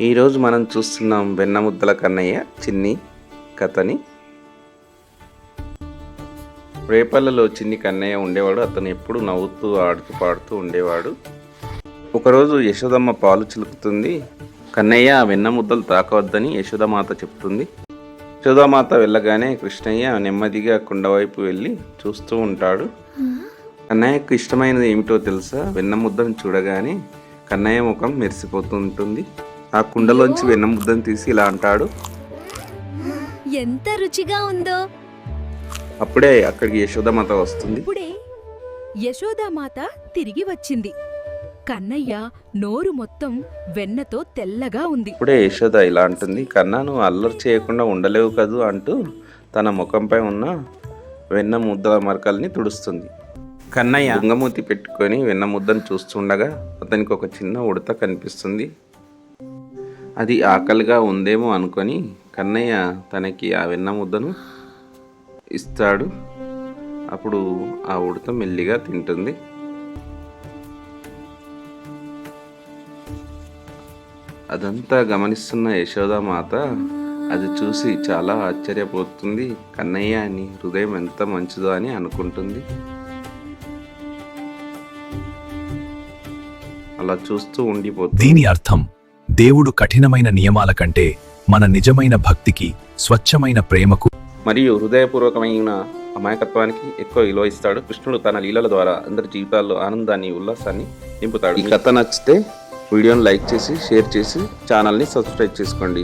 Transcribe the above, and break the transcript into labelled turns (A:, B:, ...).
A: ఈరోజు మనం చూస్తున్నాం వెన్నముద్దల కన్నయ్య చిన్ని కథని. రేపల్లలో చిన్ని కన్నయ్య ఉండేవాడు అతను ఎప్పుడు నవ్వుతూ ఆడుతూ పాడుతూ ఉండేవాడు. ఒకరోజు యశోదమ్మ పాలు చిలుకుతుంది. కన్నయ్య వెన్నముద్దలు వెన్న ముద్దలు తాకవద్దని యశోదమాత చెప్తుంది. యశోదమాత వెళ్ళగానే కృష్ణయ్య నెమ్మదిగా కుండవైపు వెళ్ళి చూస్తూ ఉంటాడు. కన్నయ్యకు ఇష్టమైనది ఏమిటో తెలుసా? వెన్న ముద్దను చూడగానే కన్నయ్య ముఖం మెరిసిపోతూ ఉంటుంది. ఆ కుండలోంచి వెన్న ముద్దను తీసి ఇలా అంటాడు.
B: ఎంత రుచిగా ఉందో.
A: అప్పుడే అక్కడికి యశోదమాత వస్తుంది.
C: ఇప్పుడే యశోదామాత తిరిగి వచ్చింది. కన్నయ్య నోరు మొత్తం వెన్నతో తెల్లగా ఉంది.
A: ఇప్పుడే యశోద ఇలా అంటుంది కన్నా నువ్వు అల్లరి చేయకుండా ఉండలేవు కదూ అంటూ తన ముఖంపై ఉన్న వెన్న ముద్దల మరకల్ని తుడుస్తుంది. కన్నయ్య. దుంగమూతి పెట్టుకొని వెన్న ముద్దను చూస్తుండగా అతనికి ఒక చిన్న ఉడత కనిపిస్తుంది. అది ఆకలిగా ఉందేమో అనుకొని కన్నయ్య తనకి ఆ వెన్న ముద్దను ఇస్తాడు. అప్పుడు ఆ ఉడత మెల్లిగా తింటుంది. అదంతా గమనిస్తున్న యశోదామాత అది చూసి చాలా ఆశ్చర్యపోతుంది. కన్నయ్య అని హృదయం ఎంత మంచిదో అని అనుకుంటుంది. అలా చూస్తూ ఉండిపోతుంది.
D: దీని అర్థం దేవుడు కఠినమైన నియమాల కంటే మన నిజమైన భక్తికి స్వచ్ఛమైన ప్రేమకు
A: మరియు హృదయపూర్వకమైన అమాయకత్వానికి ఎక్కువ విలువ ఇస్తాడు. కృష్ణుడు తన లీలల ద్వారా అందరి జీవితాల్లో ఆనందాన్ని ఉల్లాసాన్ని నింపుతాడు. ఈ కథ నచ్చితే వీడియోని లైక్ చేసి షేర్ చేసి ఛానల్ని సబ్స్క్రైబ్ చేసుకోండి.